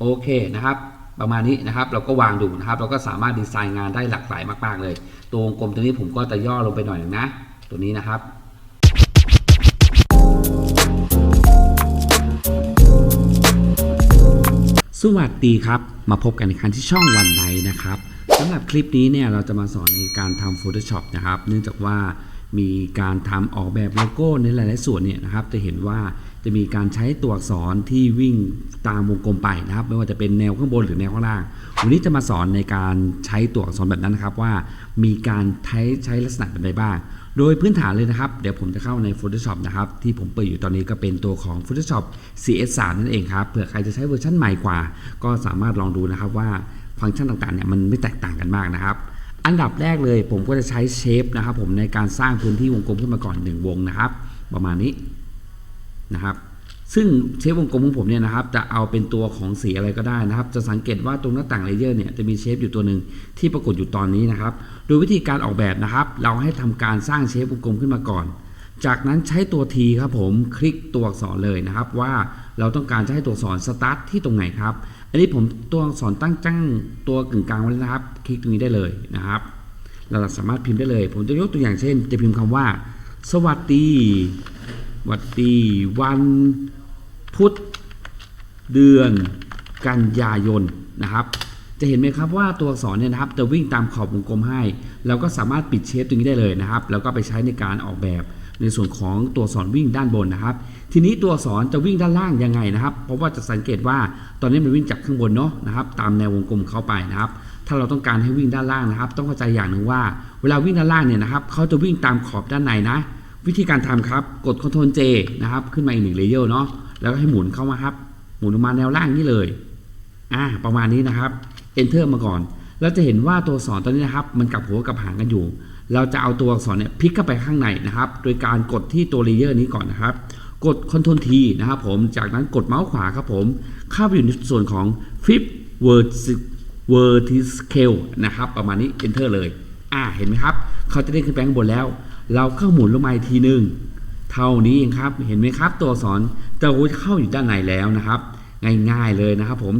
โอเคนะครับ ประมาณนี้นะครับ เราก็วางดูนะครับ เราก็สามารถดีไซน์งานได้หลากหลายมาก ๆ เลย ตัววงกลมตัวนี้ผมก็จะย่อลงไปหน่อยหนึงนะ ตัวนี้นะครับสวัสดีครับ มาพบกันในครั้งที่ช่องวันไนนะครับสำหรับคลิปนี้เนี่ยเราจะมาสอนในการทำ Photoshop นะครับ เนื่องจากว่ามีการทำออกแบบโลโก้ในหลาย ๆ ส่วนเนี่ยนะครับ จะเห็นว่า จะมีการใช้ตัวอักษรที่วิ่งตามวงกลมไปนะครับ ไม่ว่าจะเป็นแนวข้างบนหรือแนวข้างล่าง วันนี้จะมาสอนในการใช้ตัวอักษรแบบนั้นนะครับ ว่ามีการใช้ใช้ลักษณะแบบใดบ้าง โดยพื้นฐานเลยนะครับ เดี๋ยวผมจะเข้าใน Photoshop นะครับ ที่ผมเปิดอยู่ตอนนี้ก็เป็นตัวของ Photoshop CS3 นั่นเองครับเผื่อใครจะใช้เวอร์ชันใหม่กว่า ก็สามารถลองดูนะครับว่าฟังก์ชันต่างๆเนี่ยมันไม่แตกต่างกันมากนะครับอันดับแรกเลยผมก็จะใช้เชฟนะครับผมในการสร้างพื้นที่วงกลมขึ้นมาก่อน 1 วงนะครับ ประมาณนี้ นะครับ ซึ่งเชฟวงกลมของผมเนี่ยนะครับจะเอาเป็นตัวของสีอะไรก็ได้นะครับ จะสังเกตว่าตรงหน้าต่างเลเยอร์เนี่ยจะมีเชฟอยู่ตัวหนึ่งที่ปรากฏอยู่ตอนนี้นะครับ โดยวิธีการออกแบบนะครับ เราให้ทำการสร้างเชฟวงกลมขึ้นมาก่อน จากนั้นใช้ตัว T ครับผมคลิกตัวอักษรเลยนะครับ ว่าเราต้องการจะให้ตัวอักษรสตาร์ทที่ตรงไหนครับอันนี้ผมตัวอักษรตั้งจังตัวกึ่งกลางไว้แล้วนะครับ คลิกตรงนี้ได้เลยนะครับเราสามารถพิมพ์ได้เลย ผมจะยกตัวอย่างเช่น จะพิมพ์คำว่า สวัสดี วัสดีวันพุธเดือนกันยายนนะครับ จะเห็นไหมครับว่าตัวอักษรเนี่ยนะครับจะวิ่งตามขอบวงกลมให้ เราก็สามารถปิดเชฟตรงนี้ได้เลยนะครับ แล้วก็ไปใช้ในการออกแบบในส่วนของตัวอักษรวิ่งด้านบนนะครับ ทีนี้ตัวอักษรจะวิ่งด้านล่างยังไงนะครับ เพราะว่าจะสังเกตว่าตอนนี้มันวิ่งจากข้างบนเนาะนะครับ ตามแนววงกลมเข้าไปนะครับ ถ้าเราต้องการให้วิ่งด้านล่างนะครับ ต้องเข้าใจอย่างหนึ่งว่า เวลาวิ่งด้านล่างเนี่ยนะครับเขาจะวิ่งตามขอบด้านในนะ วิธีการทำครับ กด Ctrl J นะครับ ขึ้นมาอีกหนึ่งเลเยอร์เนาะ แล้วก็ให้หมุนเข้ามาครับ หมุนออกมาแนวล่างนี่เลย อ่า ประมาณนี้นะครับ Enter มาก่อน เราจะเห็นว่าตัวอักษรตอนนี้นะครับ มันกลับหัวกับหางกันอยู่ เราจะเอาตัวอักษรเนี่ยพลิกเข้าไปข้างในนะครับ โดยการกดที่ตัวเลเยอร์นี้ก่อนนะครับ กด Ctrl T นะครับผม จากนั้นกดเมาส์ขวาครับผม เข้าไปอยู่ในส่วนของ Flip Vertical Vertical นะครับ ประมาณนี้ Enter เลย อ่า เห็นไหมครับ เขาจะได้ขึ้นไปข้างบนแล้ว เราเข้าหมุนลงมาอีกทีหนึ่งเท่านี้เองครับ เห็นไหมครับ ตัวสอักษรจะเข้าอยู่ด้านในแล้วนะครับ ง่ายๆเลยนะครับ ผม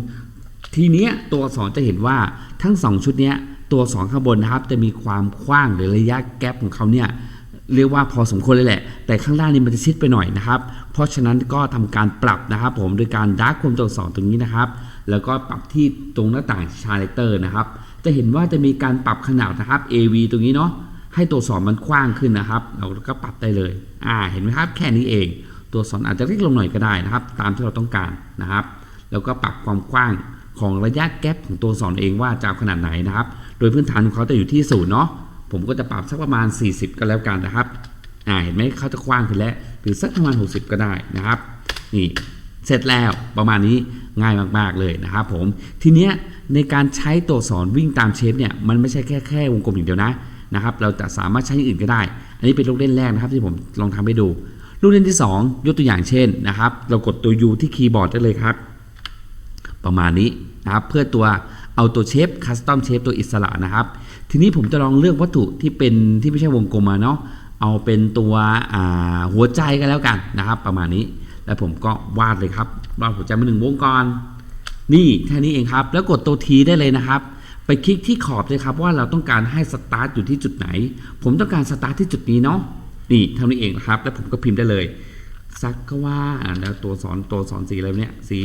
ทีเนี้ยตัวสอักษรจะเห็นว่าทั้ง 2 ชุดเนี้ยตัวสอักษรข้างบนนะครับ จะมีความกว้างหรือระยะแกลบของเขาเนี่ยเรียกว่าพอสมควรเลยแหละ แต่ข้างล่างนี่มันจะชิดไปหน่อยนะครับ เพราะฉะนั้นก็ทำการปรับนะครับ ผมโดยการดักความตัวสอักษรตรงนี้นะครับ แล้วก็ปรับที่ตรงหน้าต่างชาเลเตอร์นะครับ จะเห็นว่าจะมีการปรับขนาดนะครับ AV ตรงนี้เนาะ ให้ตัวสอนมันกว้างขึ้นนะครับ เราก็ปรับได้เลย อ่า เห็นไหมครับ แค่นี้เอง ตัวสอนอาจจะเล็กลงหน่อยก็ได้นะครับ ตามที่เราต้องการนะครับ แล้วก็ปรับความกว้างของระยะแกลบของตัวสอนเองว่าจะขนาดไหนนะครับ โดยพื้นฐานของเขาจะอยู่ที่ศูนย์เนาะ ผมก็จะปรับสักประมาณ 40 ก็แล้วกันนะครับ อ่า เห็นไหมเขาจะกว้างขึ้นแล้ว หรือสักประมาณ 60 ก็ได้นะครับ นี่ เสร็จแล้วประมาณนี้ง่ายมาก ๆ เลยนะครับผม ทีเนี้ยในการใช้ตัวสอนวิ่งตามเชฟเนี่ย มันไม่ใช่แค่แค่วงกลมอย่างเดียวนะ นะครับเราจะสามารถใช้อย่างอื่นก็ได้ อันนี้เป็นลูกเล่นแรกนะครับที่ผมลองทำให้ดู ลูกเล่นที่ 2 ยกตัวอย่างเช่นนะครับ เรากดตัว U ที่คีย์บอร์ดได้เลยครับ ประมาณนี้นะครับเพื่อตัวเอาตัวเชฟคัสตอมเชฟตัวอิสระนะครับ ทีนี้ผมจะลองเลือกวัตถุที่เป็นที่ไม่ใช่วงกลมมาเนาะเอาเป็นตัวหัวใจกันแล้วกันนะครับ ประมาณนี้แล้วผมก็วาดเลยครับวาดหัวใจมาหนึ่งวงก่อนนี่แค่นี้เองครับ แล้วกดตัวทีได้เลยนะครับ ไปคลิกที่ขอบเลยครับว่าเราต้องการให้สตาร์ทอยู่ที่จุดไหน ผมต้องการสตาร์ทที่จุดนี้เนาะนี่เท่านี้เองนะครับ แล้วผมก็พิมพ์ได้เลยสักก็ว่าแล้วตัวสอนตัวสอนสีอะไรเนี่ยสี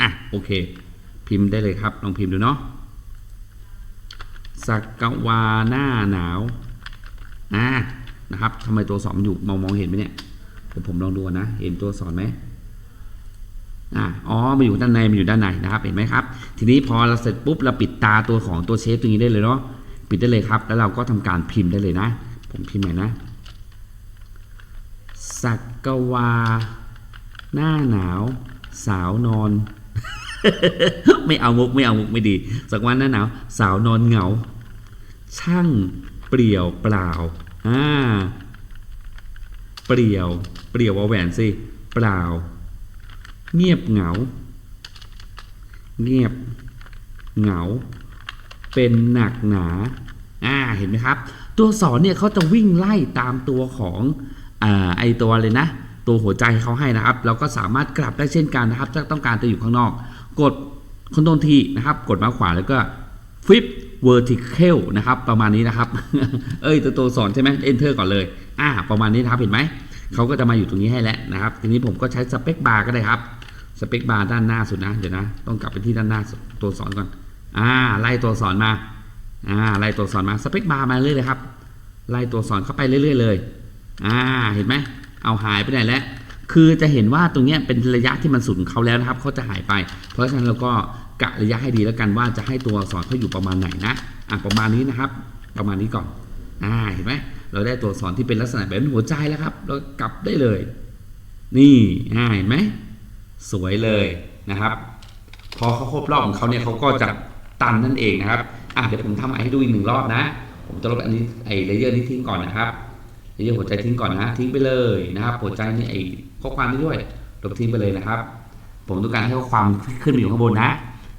อะโอเค พิมพ์ได้เลยครับลองพิมพ์ดูเนาะสักกวาหน้าหนาวอ่านะครับทำไมตัวสอนมันอยู่มองมองเห็นไหมเนี่ยเดี๋ยวผมลองดูนะ เห็นตัวสอนไหม อ่าอ๋อมันอยู่ด้านในมันอยู่ด้านในนะครับเห็นไหมครับ ทีนี้พอเราเสร็จปุ๊บเราปิดตาตัวของตัวเชฟตรงนี้ได้เลยเนาะปิดได้เลยครับ แล้วเราก็ทำการพิมพ์ได้เลยนะ ผมพิมพ์ใหม่นะสักกวา หน้าหนาว สาวนอน ไม่เอามุกไม่เอามุกไม่ดี สักวันหน้าหนาว สาวนอนเหงา ช่างเปลี่ยวเปล่าอ่าเปลี่ยว เปลี่ยวเอาแหวนสิ เปล่า เงียบเหงา เงียบเหงา เป็นหนักหนา อ่า เห็นไหมครับ ตัวสอนเนี่ยเขาจะวิ่งไล่ตามตัวของอ่าไอตัวเลยนะ ตัวหัวใจเขาให้นะครับแล้วก็สามารถกลับได้เช่นกันนะครับ ถ้าต้องการจะอยู่ข้างนอก กดคอนโทรลทีนะครับ กดมาขวาแล้วก็ฟ i ิ vertical นะครับ ประมาณนี้นะครับ เอ้ย ตัวตัวสอนใช่ไหม enter ก่อนเลย อ่า ประมาณนี้นะครับ เห็นไหม เขาก็จะมาอยู่ตรงนี้ให้แล้วนะครับ ทีนี้ผมก็ใช้สเปคบาร์ก็ได้ครับ สเปคบาร์ด้านหน้าสุดนะ เดี๋ยวนะ ต้องกลับไปที่ด้านหน้าตัวสอนก่อน อ่า ไล่ตัวสอนมา อ่า ไล่ตัวสอนมา สเปคบาร์มาเรื่อยเลยครับ ไล่ตัวสอนเข้าไปเรื่อย ๆ เลย อ่า เห็นไหม เอาหายไปไหนแล้ว คือจะเห็นว่าตรงเนี้ยเป็นระยะที่มันสุดของเขาแล้วนะครับ เขาจะหายไป เพราะฉะนั้นเราก็กะระยะให้ดีแล้วกันว่าจะให้ตัวสอนเขาอยู่ประมาณไหนนะ อะประมาณนี้นะครับ ประมาณนี้ก่อน อ่า เห็นไหม เราได้ตัวสอนที่เป็นลักษณะแบบหัวใจแล้วครับ เรากลับได้เลย นี่ อ่า เห็นไหม สวยเลยนะครับ พอเขาครบรอบของเขาเนี่ยเขาก็จะตันนั่นเองนะครับอะเดี๋ยวผมทำให้ดูอีกหนึ่งรอบนะ ผมจะลบอันนี้ไอ้เลเยอร์นี้ทิ้งก่อนนะครับเลเยอร์หัวใจทิ้งก่อนนะ ทิ้งไปเลยนะครับ หัวใจนี่ไอ้ข้อความนี้ด้วยลบทิ้งไปเลยนะครับ ผมต้องการให้ข้อความขึ้นอยู่ข้างบนนะ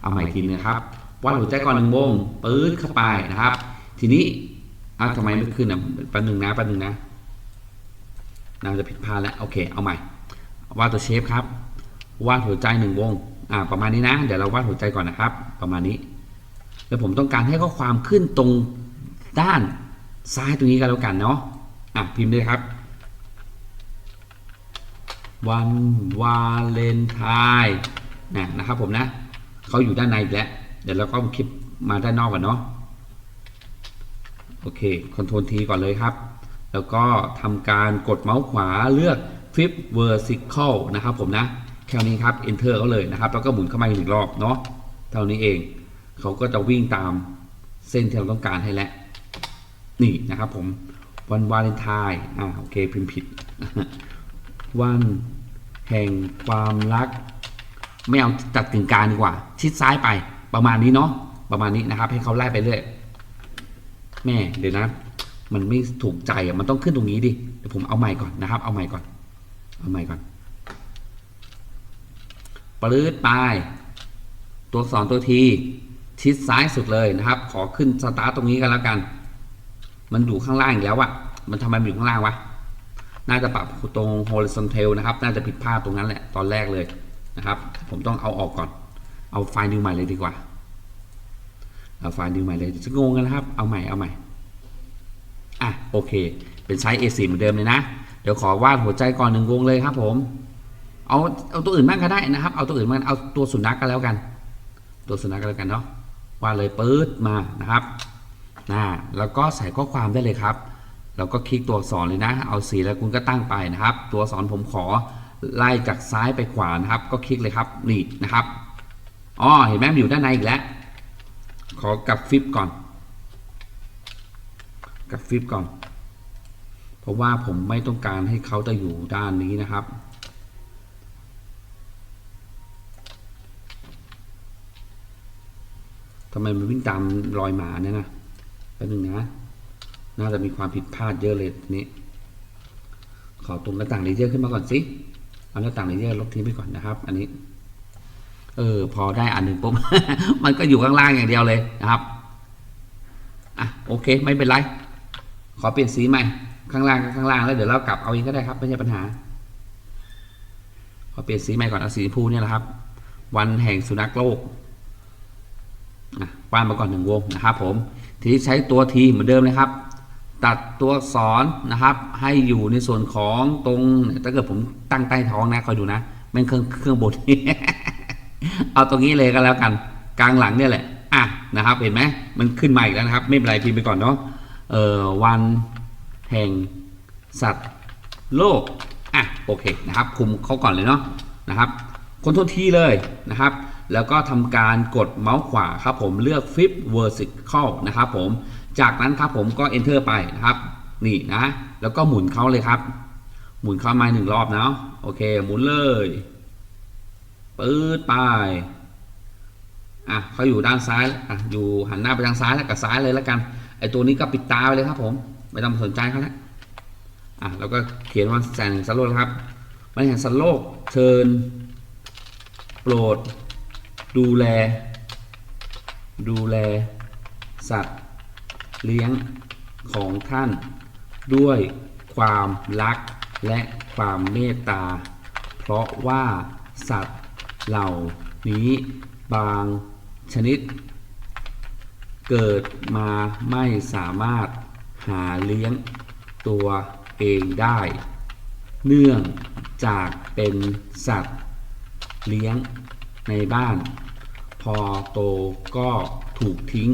เอาใหม่ทีนึงนะครับวาดหัวใจก่อนหนึ่งวงปื๊ดเข้าไปนะครับ ทีนี้อ้าวทำไมไม่ขึ้นอะแป๊บหนึงนะแป๊บหนึงนะน่าจะผิดพลาดแล้วโอเค เอาใหม่วาดตัวเชฟครับ วาดหัวใจหนึ่งวงอ่าประมาณนี้นะ เดี๋ยวเราวาดหัวใจก่อนนะครับ ประมาณนี้ แล้วผมต้องการให้ข้อความขึ้นตรงด้านซ้ายตรงนี้กันแล้วกันเนาะอะพิมพ์เลยครับ วันวาเลนไทน์นะนะครับผมนะเขาอยู่ด้านในอีกแล้ว เดี๋ยวเราก็คลิปมาด้านนอกก่อนเนาะโอเคคอนโทรลทีก่อนเลยครับ แล้วก็ทำการกดเมาส์ขวาเลือก flip vertical นะครับผมนะ แค่นี้ครับ enter เขาเลยนะครับ แล้วก็หมุนเข้ามาอีกหนึ่งรอบเนาะเท่านี้เองเขาก็จะวิ่งตามเส้นที่เราต้องการให้แล้วนี่นะครับผมวันวาเลนไทน์อ่าโอเคพิมพ์ผิด วันแห่งความรัก ไม่เอาตัดกึ่งกลางดีกว่า ชิดซ้ายไปประมาณนี้เนาะประมาณนี้นะครับ ให้เขาไล่ไปเรื่อยแม่เดี๋ยวนะ มันไม่ถูกใจอะมันต้องขึ้นตรงนี้ดิเดี๋ยวผมเอาใหม่ก่อนนะครับ เอาใหม่ก่อน เอาใหม่ก่อน ปลื้ดไป ตัวสอนตัวทีชิดซ้ายสุดเลยนะครับ ขอขึ้นสตาร์ทตรงนี้กันแล้วกัน มันอยู่ข้างล่างอีกแล้วอะมันทำไมมันอยู่ข้างล่างวะน่าจะปรับตรง horizontal นะครับ น่าจะผิดพลาดตรงนั้นแหละตอนแรกเลยนะครับ ผมต้องเอาออกก่อน เอาไฟล์นิวใหม่เลยดีกว่า เอาไฟล์นิวใหม่เลยจะงงกันนะครับ เอาใหม่ เอาใหม่ อะโอเค เป็นไซส์ A4 เหมือนเดิมเลยนะ เดี๋ยวขอวาดหัวใจก่อนหนึ่งวงเลยครับผม เอาเอาตัวอื่นบ้างก็ได้นะครับ เอาตัวอื่นบ้างเอาตัวสุนัขก็แล้วกัน ตัวสุนัขก็แล้วกันเนาะวาเลยเปื๊ดมานะครับนะแล้วก็ใส่ข้อความได้เลยครับแล้วก็คลิกตัวอักษรเลยนะ เอาสีแล้วคุณก็ตั้งไปนะครับ ตัวอักษรผมขอไล่จากซ้ายไปขวานะครับ ก็คลิกเลยครับนี่นะครับอ๋อเห็นไหมมันอยู่ด้านในอีกแล้ว ขอกลับฟิปก่อนกลับฟิปก่อน เพราะว่าผมไม่ต้องการให้เขาจะอยู่ด้านนี้นะครับ ทำไมมันวิ่งตามรอยหมาเนี่ยนะแป๊บนึงนะ น่าจะมีความผิดพลาดเยอะเลยนี้ ขอตรงหน้าต่างเลเยอร์ขึ้นมาก่อนสิ เอาหน้าต่างเลเยอร์ลบทิ้งไปก่อนนะครับ อันนี้ เออ พอได้อันหนึ่งปุ๊บ มันก็อยู่ข้างล่างอย่างเดียวเลยนะครับ อะโอเค ไม่เป็นไร ขอเปลี่ยนสีใหม่ ข้างล่างก็ข้างล่างแล้วเดี๋ยวเรากลับเอาเองก็ได้ครับ ไม่ใช่ปัญหา ขอเปลี่ยนสีใหม่ก่อนเอาสีชมพูเนี่ยแหละครับ วันแห่งสุนัขโลก อะวาดมาก่อนหนึ่งวงนะครับผมทีนี้ใช้ตัวทีเหมือนเดิมเลยครับ ตัดตัวอักษรนะครับ ให้อยู่ในส่วนของตรงถ้าเกิดผมตั้งใต้ท้องนะคอยดูนะแม่งเครื่องเครื่องบดเอาตรงนี้เลยก็แล้วกัน กลางหลังเนี่ยแหละอะนะครับ เห็นไหมมันขึ้นมาอีกแล้วนะครับ ไม่เป็นไรพิมพ์ไปก่อนเนาะเอ่อวันแห่งสัตว์โลกอะโอเคนะครับคุมเขาก่อนเลยเนาะนะครับ คนโทษทีเลยนะครับ แล้วก็ทำการกดเมาส์ขวาครับผมเลือก flip vertical นะครับผมจากนั้นครับผมก็ enter ไปนะครับ นี่นะ แล้วก็หมุนเขาเลยครับ หมุนเข้ามาหนึ่งรอบนะโอเค หมุนเลยปื๊ดไปอะเขาอยู่ด้านซ้ายอะอยู่หันหน้าไปทางซ้ายแล้วกับซ้ายเลยแล้วกันไอตัวนี้ก็ปิดตาไปเลยครับผม ไม่ต้องสนใจเขาแล้วอะแล้วก็เขียนวันแสงสันโลกครับวันแห่งสันโลกเชิญโปรด ดูแล ดูแล สัตว์ เลี้ยงของท่าน ด้วยความรักและความเมตตา เพราะว่าสัตว์เหล่านี้บางชนิด เกิดมาไม่สามารถหาเลี้ยงตัวเองได้ เนื่องจากเป็นสัตว์ เลี้ยงในบ้าน พอโตก็ถูกทิ้ง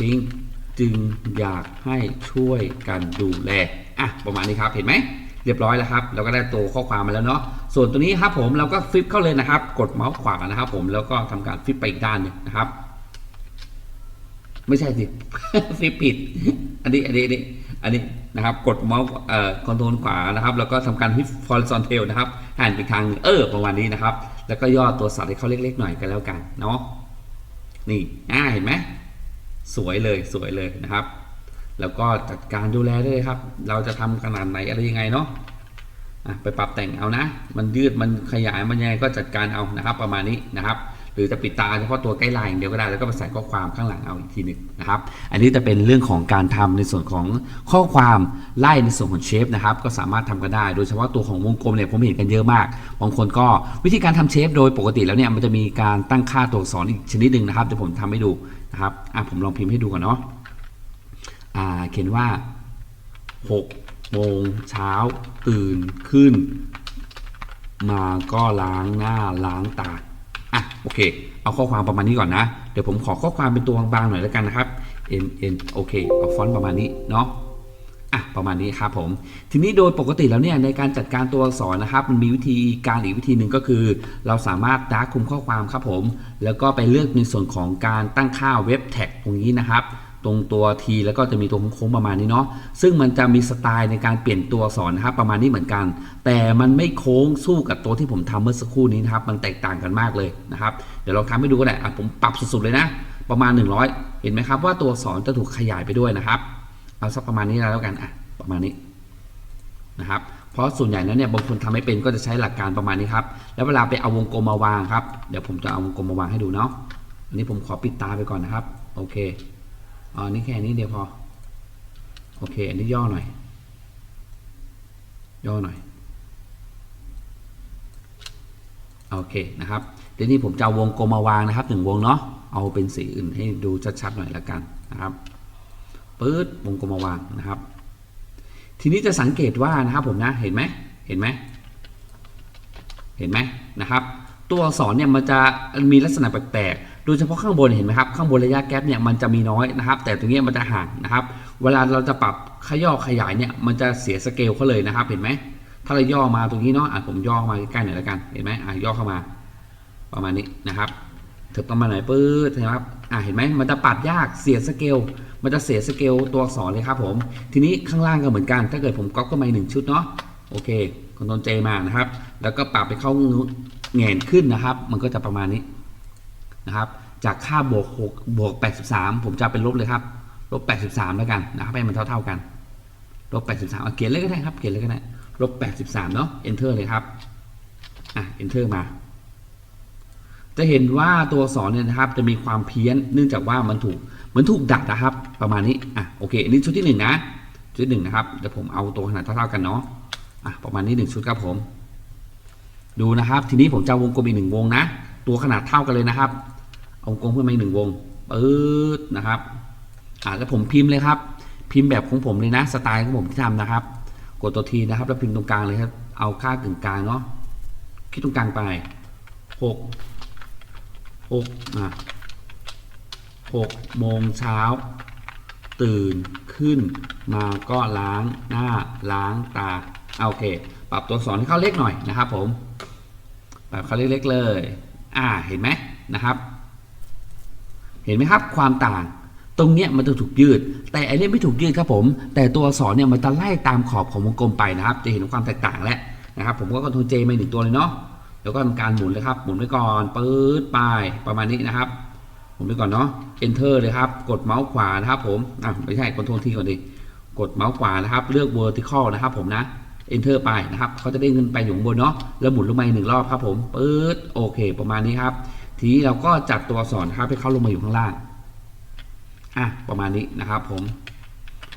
ทิ้งจึงอยากให้ช่วยกันดูแลอะประมาณนี้ครับเห็นไหมเรียบร้อยแล้วครับเราก็ได้ตัวข้อความมาแล้วเนาะส่วนตัวนี้ครับผมเราก็ฟลิปเข้าเลยนะครับ กดเมาส์ขวานะครับ ผมแล้วก็ทำการฟลิปไปอีกด้านนึงนะครับ ไม่ใช่สิฟลิปผิด อันนี้อันนี้อันนี้ อันนี้นะครับกดเมาส์เอ่อคอนโทรลขวานะครับ แล้วก็ทำการฟลิป horizontal นะครับหันไปทางหนึ่งเออประมาณนี้นะครับ แล้วก็ย่อตัวสัตว์ให้เขาเล็กๆหน่อยกันแล้วกันเนาะนี่อ่าเห็นไหมสวยเลยสวยเลยนะครับ แล้วก็จัดการดูแลได้เลยครับ เราจะทำขนาดไหนอะไรยังไงเนาะอะไปปรับแต่งเอานะ มันยืดมันขยายมันยังไงก็จัดการเอานะครับ ประมาณนี้นะครับ หรือจะปิดตาเฉพาะตัวใกล้ไลน์อย่างเดียวก็ได้แล้วก็ไปใส่ข้อความข้างหลังเอาอีกทีหนึ่งนะครับ อันนี้จะเป็นเรื่องของการทำในส่วนของข้อความไล่ในส่วนของเชฟนะครับก็สามารถทำกันได้ โดยเฉพาะตัวของวงกลมเนี่ยผมเห็นกันเยอะมากบางคนก็วิธีการทำเชฟโดยปกติแล้วเนี่ยมันจะมีการตั้งค่าตัวอักษรอีกชนิดหนึ่งนะครับเดี๋ยวผมทำให้ดูนะครับอะผมลองพิมพ์ให้ดูก่อนเนาะอ่าเขียนว่า6โมงเช้าตื่นขึ้น มาก็ล้างหน้าล้างตา อะโอเค เอาข้อความประมาณนี้ก่อนนะ เดี๋ยวผมขอข้อความเป็นตัวบางๆหน่อยแล้วกันนะครับ n n โอเคเอาฟอนต์ประมาณนี้เนาะอะประมาณนี้ครับผมทีนี้โดยปกติแล้วเนี่ยในการจัดการตัวอักษรนะครับ มันมีวิธีการอีกวิธีหนึ่งก็คือ เราสามารถดาร์กคุมข้อความครับผม แล้วก็ไปเลือกในส่วนของการตั้งค่าเว็บแท็กตรงนี้นะครับ ตรงตัว T แล้วก็จะมีตัวโค้งประมาณนี้เนาะซึ่งมันจะมีสไตล์ในการเปลี่ยนตัวอักษรนะครับประมาณนี้เหมือนกัน แต่มันไม่โค้งสู้กับตัวที่ผมทำเมื่อสักครู่นี้นะครับ มันแตกต่างกันมากเลยนะครับ เดี๋ยวเราทำให้ดูก็ได้อะผมปรับสุดๆเลยนะ ประมาณ 100 เห็นไหมครับว่าตัวอักษรจะถูกขยายไปด้วยนะครับ เอาสักประมาณนี้แล้วกันอะประมาณนี้นะครับเพราะส่วนใหญ่นั้นเนี่ยบางคนทำไม่เป็นก็จะใช้หลักการประมาณนี้ครับ แล้วเวลาไปเอาวงกลมมาวางครับ เดี๋ยวผมจะเอาวงกลมมาวางให้ดูเนาะ อันนี้ผมขอปิดตาไปก่อนนะครับ โอเค อ๋อนี่แค่นี้เดียวพอ โอเค อันนี้ย่อหน่อย ย่อหน่อย โอเคนะครับ ทีนี้ผมจะวงกลมมาวางนะครับหนึ่งวงเนาะ เอาเป็นสีอื่นให้ดูชัดๆหน่อยละกันนะครับปื๊ดวงกลมมาวางนะครับ ทีนี้จะสังเกตว่านะครับผมนะ เห็นไหมเห็นไหมเห็นไหมนะครับ ตัวอักษรเนี่ยมันจะมีลักษณะแปลกๆ ดยเฉพาะข้างบนเห็นไหมครับข้างบนระยะแก๊ปเนี่ยมันจะมีน้อยนะครับ แต่ตรงนี้มันจะห่างนะครับ เวลาเราจะปรับขย่อขยายเนี่ยมันจะเสียสเกลเขาเลยนะครับ เห็นไหมถ้าเราย่อมาตรงนี้เนาะอะผมย่อมาใกล้ๆหน่อยแล้วกันเห็นไหมอะย่อเข้ามาประมาณนี้นะครับถึงประมาณไหนปื๊ดนะครับอะเห็นไหมมันจะปัดยากเสียสเกลมันจะเสียสเกลตัวอักษรเลยครับผม ทีนี้ข้างล่างก็เหมือนกัน ถ้าเกิดผมก๊อปเข้ามาหนึ่งชุดเนาะโอเคคอนโทรลเจมานะครับ แล้วก็ปรับไปเข้าแหงนขึ้นนะครับ มันก็จะประมาณนี้ นะครับจากค่าบวก6บวก 83 ผมจะเป็นลบเลยครับลบ 83 แล้วกันนะครับให้มันเท่า ๆกันลบ 83เอาเขียนเลยก็ได้ครับเขียนเลยก็ได้ลบ 83 เนาะ enter เลยครับอะ enter มา จะเห็นว่าตัวอักษรเนี่ยนะครับ จะมีความเพี้ยนเนื่องจากว่ามันถูกเหมือนถูกดัดนะครับ ประมาณนี้อะโอเคอันนี้ชุดที่หนึ่งนะ ชุดที่หนึ่งนะครับเดี๋ยวผมเอาตัวขนาดเท่าๆกันเนาะอะประมาณนี้หนึ่งชุดครับผม ดูนะครับ ทีนี้ผมจะวงกลมอีกหนึ่งวงนะ ตัวขนาดเท่ากันเลยนะครับ เอาวงกลมเพิ่มมาอีกหนึ่งวงปื๊ดนะครับอะแล้วผมพิมพ์เลยครับ พิมพ์แบบของผมเลยนะ สไตล์ของผมที่ทำนะครับ กดตัวทีนะครับ แล้วพิมพ์ตรงกลางเลยครับ เอาค่ากึ่งกลางเนาะคิดตรงกลางไปหกหกอะหกโมงเช้าตื่นขึ้นมาก็ล้างหน้าล้างตาเอาโอเค ปรับตัวอักษรให้เข้าเล็กหน่อยนะครับผม ปรับเข้าเล็กๆเลย อ่าเห็นไหมนะครับ เห็นไหมครับความต่าง ตรงเนี้ยมันจะถูกยืด แต่อันนี้ไม่ถูกยืดครับผม แต่ตัวอักษรเนี่ยมันจะไล่ตามขอบของวงกลมไปนะครับ จะเห็นความแตกต่างแล้วนะครับ ผมก็คอนโทรลเจมาหนึ่งตัวเลยเนาะแล้วก็ทำการหมุนเลยครับหมุนไว้ก่อนปื๊ดไปประมาณนี้นะครับหมุนไปก่อนเนาะ enter เลยครับ กดเมาส์ขวานะครับ ผมอะไม่ใช่คอนโทรลทีก่อนดิกดเมาส์ขวานะครับ เลือก vertical นะครับ ผมนะ enter ไปนะครับเขาจะเด้งขึ้นไปอยู่บนเนาะแล้วหมุนลงมาหนึ่งรอบครับผมปื๊ดโอเค ประมาณนี้ครับ ทีนี้เราก็จัดตัวอักษรครับให้เขาลงมาอยู่ข้างล่างอะประมาณนี้นะครับ ผม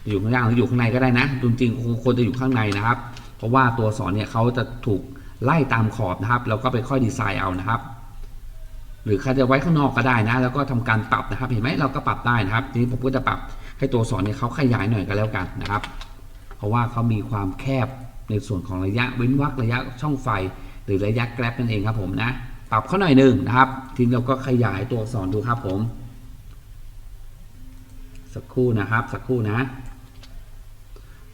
อยู่ข้างล่างหรืออยู่ข้างในก็ได้นะจริงๆคงควรจะอยู่ข้างในนะครับ เพราะว่าตัวสอนเนี่ยเขาจะถูกไล่ตามขอบนะครับ แล้วก็ไปค่อยดีไซน์เอานะครับ หรือใครจะไว้ข้างนอกก็ได้นะ แล้วก็ทำการปรับนะครับ เห็นไหมเราก็ปรับได้นะครับ ทีนี้ผมก็จะปรับให้ตัวสอนเนี่ยเขาขยายหน่อยก็แล้วกันนะครับ เพราะว่าเขามีความแคบในส่วนของระยะเว้นวรรคระยะช่องไฟ หรือระยะแกลบนั่นเองครับผมนะ ปรับเขาหน่อยหนึ่งนะครับทีนี้เราก็ขยายตัวอักษรดูครับผม สักครู่นะครับ สักครู่นะ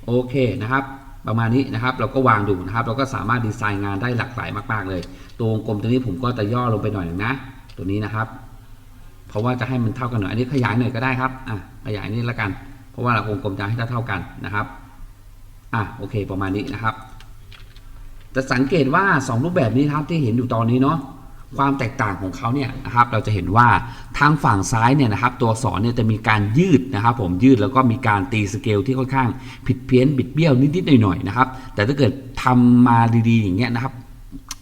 โอเคนะครับ ประมาณนี้นะครับ เราก็วางดูนะครับ เราก็สามารถดีไซน์งานได้หลากหลายมาก ๆ เลย ตัววงกลมตัวนี้ผมก็จะย่อลงไปหน่อยหนึ่งนะ ตัวนี้นะครับ เพราะว่าจะให้มันเท่ากันหน่อย อันนี้ขยายหน่อยก็ได้ครับ อะ ขยายนี่ละกัน เพราะว่าเราวงกลมจะให้เท่ากันนะครับอะโอเคประมาณนี้นะครับจะสังเกตว่า 2 รูปแบบนี้ครับที่เห็นอยู่ตอนนี้เนาะ ความแตกต่างของเขาเนี่ยนะครับเราจะเห็นว่าทางฝั่งซ้ายเนี่ยนะครับตัวสอนเนี่ยจะมีการยืดนะครับผมยืดแล้วก็มีการตีสเกลที่ค่อนข้างผิดเพี้ยนบิดเบี้ยวนิดๆหน่อยๆนะครับแต่ถ้าเกิดทำมาดีๆอย่างเงี้ยนะครับ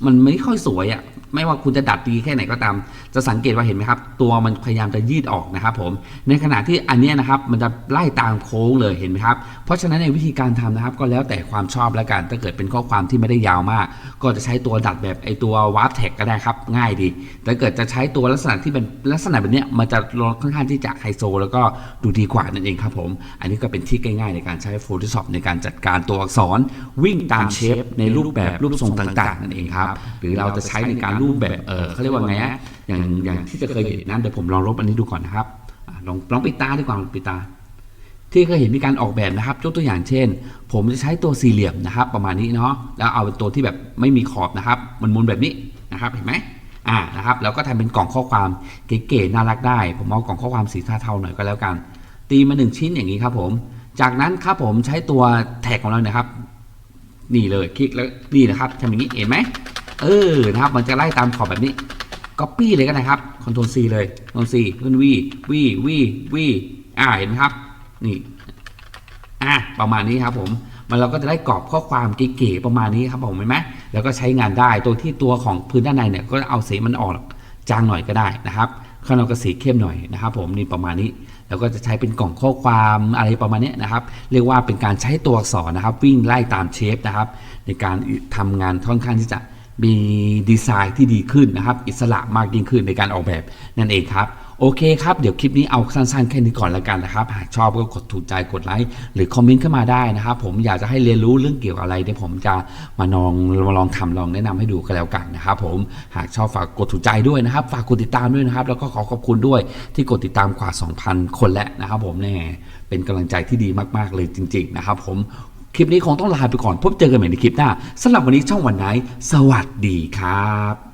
มันไม่ค่อยสวยอะ่ะ ไม่ว่าคุณจะดัดดีแค่ไหนก็ตาม จะสังเกตว่าเห็นไหมครับ ตัวมันพยายามจะยืดออกนะครับผมในขณะที่อันนี้นะครับมันจะไล่ตามโค้งเลยเห็นไหมครับเพราะฉะนั้นในวิธีการทำนะครับก็แล้วแต่ความชอบแล้วกันถ้าเกิดเป็นข้อความที่ไม่ได้ยาวมาก ก็จะใช้ตัวดัดแบบไอตัววาร์ปแท็กก็ได้ครับง่ายดีแต่เกิดจะใช้ตัวลักษณะที่เป็นลักษณะแบบนี้มันจะค่อนข้างที่จะไฮโซ แล้วก็ดูดีกว่านั่นเองครับผม อันนี้ก็เป็นที่ง่ายๆในการใช้ Photoshop ในการจัดการตัวอักษรวิ่งตามเชฟในรูปแบบรูปทรงต่างๆนั่นเองครับหรือเราจะใช้ในการรูปแบบเออเขาเรียกว่าไงฮะอย่างอย่างที่จะเคยเห็นนะเดี๋ยวผมลองลบอันนี้ดูก่อนนะครับลองลองปิดตาดีกว่าลองปิดตา ที่เคยเห็นมีการออกแบบนะครับยกตัวอย่างเช่น ผมจะใช้ตัวสี่เหลี่ยมนะครับ ประมาณนี้เนาะแล้วเอาเป็นตัวที่แบบไม่มีขอบนะครับมันมุนแบบนี้นะครับเห็นไหมอ่านะครับแล้วก็ทำเป็นกล่องข้อความเก๋ๆน่ารักได้ ผมเอากล่องข้อความสีเทาๆหน่อยก็แล้วกัน ตีมาหนึ่งชิ้นอย่างนี้ครับผมจากนั้นครับผมใช้ตัวแท็กของเรานะครับนี่เลยคลิกแล้วนี่นะครับทำอย่างนี้เห็นไหม เออนะครับมันจะไล่ตามขอบแบบนี้ Copy เลยก็ได้ครับ Ctrl C เลย Ctrl C ขึ้น V V V V อ่าเห็นไหมครับ นี่อะประมาณนี้ครับผมมันเราก็จะได้กรอบข้อความเก๋ๆประมาณนี้ครับผมเห็นไหมแล้วก็ใช้งานได้ตัวที่ตัวของพื้นด้านในเนี่ยก็เอาสีมันออกจางหน่อยก็ได้นะครับข้างนอกก็สีเข้มหน่อยนะครับ ผมนี่ประมาณนี้แล้วก็จะใช้เป็นกล่องข้อความอะไรประมาณนี้นะครับ เรียกว่าเป็นการใช้ตัวอักษรนะครับ วิ่งไล่ตามเชฟนะครับ ในการทำงานค่อนข้างที่จะ มีดีไซน์ที่ดีขึ้นนะครับ อิสระมากยิ่งขึ้นในการออกแบบนั่นเองครับ โอเคครับ เดี๋ยวคลิปนี้เอาสั้นๆ แค่นี้ก่อนแล้วกันนะครับ หากชอบก็กดถูกใจกดไลค์หรือคอมเมนต์เข้ามาได้นะครับ ผมอยากจะให้เรียนรู้เรื่องเกี่ยวกับอะไรเดี๋ยวผมจะมาลองมาลองทำลองแนะนำให้ดูกันแล้วกันนะครับผมหากชอบฝากกดถูกใจด้วยนะครับ ฝากกดติดตามด้วยนะครับ แล้วก็ขอขอบคุณด้วยที่กดติดตามกว่า 2,000 คนแล้วนะครับ ผมแน่เป็นกำลังใจที่ดีมากๆเลยจริง ๆ นะครับ ผม คลิปนี้คงต้องลาไปก่อนพบเจอกันใหม่ในคลิปหน้าสำหรับวันนี้ช่องวันไหน สวัสดีครับ